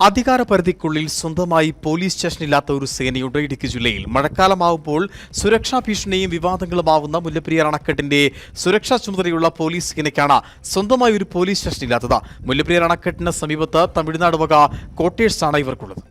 അധികാരപരിധിക്കുള്ളിൽ സ്വന്തമായി പോലീസ് സ്റ്റേഷനില്ലാത്ത ഒരു സേനയുടെ ഇടുക്കി ജില്ലയിൽ മഴക്കാലമാവുമ്പോൾ സുരക്ഷാ ഭീഷണിയും വിവാദങ്ങളുമാവുന്ന മുല്ലപ്പെരിയാർ അണക്കെട്ടിന്റെ സുരക്ഷാ ചുമതലയുള്ള പോലീസ് സേനയ്ക്കാണ് സ്വന്തമായി ഒരു പോലീസ് സ്റ്റേഷനില്ലാത്തത്. മുല്ലപ്പെരിയാർ അണക്കെട്ടിന് സമീപത്ത് തമിഴ്നാട് വക കോട്ടേഴ്സാണ് ഇവർക്കുള്ളത്.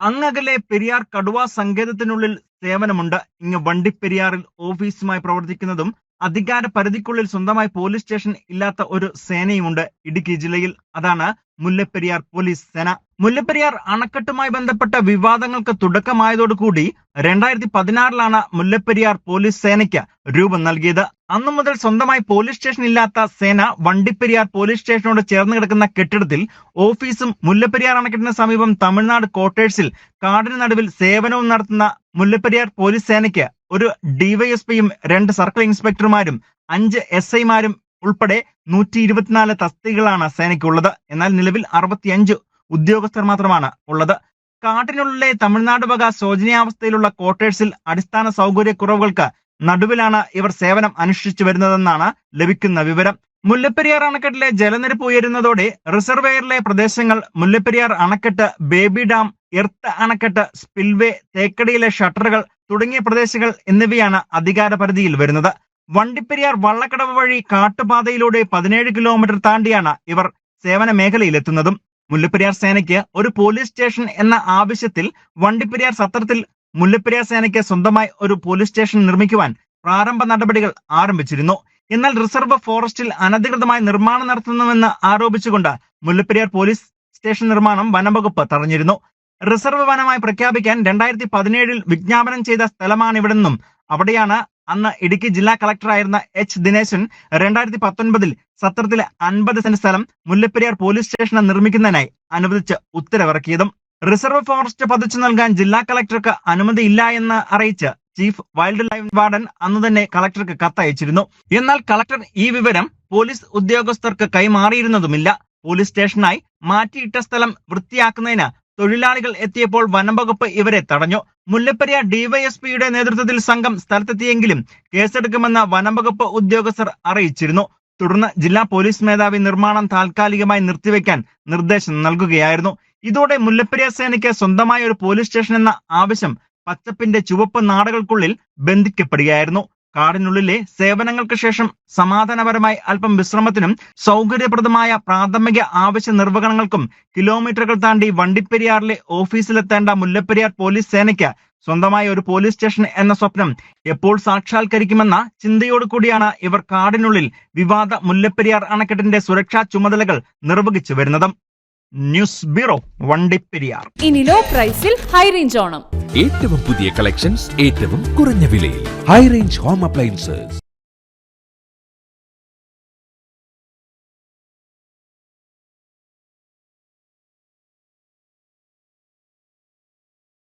അങ്ങകലെ പെരിയാർ കടുവാ സങ്കേതത്തിനുള്ളിൽ സേവനമുണ്ട്. ഇങ്ങ് വണ്ടിപ്പെരിയാറിൽ ഓഫീസുമായി പ്രവർത്തിക്കുന്നതും അധികാര പരിധിക്കുള്ളിൽ സ്വന്തമായി പോലീസ് സ്റ്റേഷൻ ഇല്ലാത്ത ഒരു സേനയുമുണ്ട് ഇടുക്കി ജില്ലയിൽ. അതാണ് മുല്ലപ്പെരിയാർ പോലീസ് സേന. മുല്ലപ്പെരിയാർ അണക്കെട്ടുമായി ബന്ധപ്പെട്ട വിവാദങ്ങൾക്ക് തുടക്കമായതോടുകൂടി രണ്ടായിരത്തി പതിനാറിലാണ് മുല്ലപ്പെരിയാർ പോലീസ് സേനയ്ക്ക് രൂപം നൽകിയത്. അന്നു മുതൽ സ്വന്തമായി പോലീസ് സ്റ്റേഷൻ ഇല്ലാത്ത സേന വണ്ടിപ്പെരിയാർ പോലീസ് സ്റ്റേഷനോട് ചേർന്ന് കിടക്കുന്ന കെട്ടിടത്തിൽ ഓഫീസും മുല്ലപ്പെരിയാർ അണക്കെട്ടിന് സമീപം തമിഴ്നാട് ക്വാർട്ടേഴ്സിൽ കാടിന് നടുവിൽ സേവനവും നടത്തുന്ന മുല്ലപ്പെരിയാർ പോലീസ് സേനയ്ക്ക് ഒരു ഡിവൈഎസ്പിയും രണ്ട് സർക്കിൾ ഇൻസ്പെക്ടർമാരും അഞ്ച് എസ് ഐമാരും ഉൾപ്പെടെ നൂറ്റി ഇരുപത്തിനാല് തസ്തികകളാണ് സേനയ്ക്കുള്ളത്. എന്നാൽ നിലവിൽ അറുപത്തിയഞ്ച് ഉദ്യോഗസ്ഥർ മാത്രമാണ് ഉള്ളത്. കാട്ടിനുള്ളിലെ തമിഴ്നാട് വക ശോചനീയാവസ്ഥയിലുള്ള ക്വാർട്ടേഴ്സിൽ അടിസ്ഥാന സൗകര്യക്കുറവുകൾക്ക് നടുവിലാണ് ഇവർ സേവനം അനുഷ്ഠിച്ചു വരുന്നതെന്നാണ് ലഭിക്കുന്ന വിവരം. മുല്ലപ്പെരിയാർ അണക്കെട്ടിലെ ജലനിരപ്പ് ഉയരുന്നതോടെ റിസർവെയറിലെ പ്രദേശങ്ങൾ മുല്ലപ്പെരിയാർ അണക്കെട്ട് ബേബി ഡാം എർത്ത് അണക്കെട്ട് സ്പിൽവേ തേക്കടിയിലെ ഷട്ടറുകൾ തുടങ്ങിയ പ്രദേശങ്ങൾ എന്നിവയാണ് അധികാര പരിധിയിൽ വരുന്നത്. വണ്ടിപ്പെരിയാർ വള്ളക്കടവ് വഴി കാട്ടുപാതയിലൂടെ പതിനേഴ് കിലോമീറ്റർ താണ്ടിയാണ് ഇവർ സേവന മേഖലയിലെത്തുന്നതും. മുല്ലപ്പെരിയാർ സേനയ്ക്ക് ഒരു പോലീസ് സ്റ്റേഷൻ എന്ന ആവശ്യത്തിൽ വണ്ടിപ്പെരിയാർ സത്രത്തിൽ മുല്ലപ്പെരിയാർ സേനയ്ക്ക് സ്വന്തമായി ഒരു പോലീസ് സ്റ്റേഷൻ നിർമ്മിക്കുവാൻ പ്രാരംഭ നടപടികൾ ആരംഭിച്ചിരുന്നു. എന്നാൽ റിസർവ് ഫോറസ്റ്റിൽ അനധികൃതമായി നിർമ്മാണം നടത്തുന്നുവെന്ന് ആരോപിച്ചുകൊണ്ട് മുല്ലപ്പെരിയാർ പോലീസ് സ്റ്റേഷൻ നിർമ്മാണം വനംവകുപ്പ് തടഞ്ഞിരുന്നു. റിസർവ് വനമായി പ്രഖ്യാപിക്കാൻ രണ്ടായിരത്തി പതിനേഴിൽ വിജ്ഞാപനം ചെയ്ത സ്ഥലമാണ് ഇവിടെന്നും അവിടെയാണ് അന്ന് ഇടുക്കി ജില്ലാ കളക്ടറായിരുന്ന എച്ച് ദിനേശൻ രണ്ടായിരത്തി പത്തൊൻപതിൽ സത്രത്തിലെ അൻപത് സെന്റ് സ്ഥലം മുല്ലപ്പെരിയാർ പോലീസ് സ്റ്റേഷൻ നിർമ്മിക്കുന്നതിനായി അനുവദിച്ച് ഉത്തരവിറക്കിയതും. റിസർവ് ഫോറസ്റ്റ് പതിച്ചു നൽകാൻ ജില്ലാ കളക്ടർക്ക് അനുമതിയില്ല എന്ന് അറിയിച്ച് ചീഫ് വൈൽഡ് ലൈഫ് വാർഡൻ അന്ന് തന്നെ കളക്ടർക്ക് കത്തയച്ചിരുന്നു. എന്നാൽ കളക്ടർ ഈ വിവരം പോലീസ് ഉദ്യോഗസ്ഥർക്ക് കൈമാറിയിരുന്നതുമില്ല. പോലീസ് സ്റ്റേഷനായി മാറ്റിയിട്ട സ്ഥലം വൃത്തിയാക്കുന്നതിന് തൊഴിലാളികൾ എത്തിയപ്പോൾ വനംവകുപ്പ് ഇവരെ തടഞ്ഞു. മുല്ലപ്പെരിയ ഡിവൈഎസ്പിയുടെ നേതൃത്വത്തിൽ സംഘം സ്ഥലത്തെത്തിയെങ്കിലും കേസെടുക്കുമെന്ന് വനംവകുപ്പ് ഉദ്യോഗസ്ഥർ അറിയിച്ചിരുന്നു. തുടർന്ന് ജില്ലാ പോലീസ് മേധാവി നിർമ്മാണം താൽക്കാലികമായി നിർത്തിവെക്കാൻ നിർദ്ദേശം നൽകുകയായിരുന്നു. ഇതോടെ മുല്ലപ്പെരിയ സേനയ്ക്ക് സ്വന്തമായ ഒരു പോലീസ് സ്റ്റേഷൻ എന്ന ആവശ്യം പച്ചപ്പിന്റെ ചുവപ്പ് നാടുകൾക്കുള്ളിൽ ബന്ധിക്കപ്പെടുകയായിരുന്നു. കാടിനുള്ളിലെ സേവനങ്ങൾക്ക് ശേഷം സമാധാനപരമായി അല്പം വിശ്രമത്തിനും സൗകര്യപ്രദമായ പ്രാഥമിക ആവശ്യ നിർവഹണങ്ങൾക്കും കിലോമീറ്ററുകൾ താണ്ടി വണ്ടിപ്പെരിയാറിലെ ഓഫീസിലെത്തേണ്ട മുല്ലപ്പെരിയാർ പോലീസ് സേനയ്ക്ക് സ്വന്തമായ ഒരു പോലീസ് സ്റ്റേഷൻ എന്ന സ്വപ്നം എപ്പോൾ സാക്ഷാത്കരിക്കുമെന്ന ചിന്തയോടു കൂടിയാണ് ഇവർ കാടിനുള്ളിൽ വിവാദ മുല്ലപ്പെരിയാർ അണക്കെട്ടിന്റെ സുരക്ഷാ ചുമതലകൾ നിർവഹിച്ചു വരുന്നതും. News bureau Vandiperiyar. ഇനി ലോ പ്രൈസിൽ ഹൈ റേഞ്ച് ഓണം. ഏറ്റവും പുതിയ കളക്ഷൻസ് ഏറ്റവും കുറഞ്ഞ വിലയിൽ. High range home appliances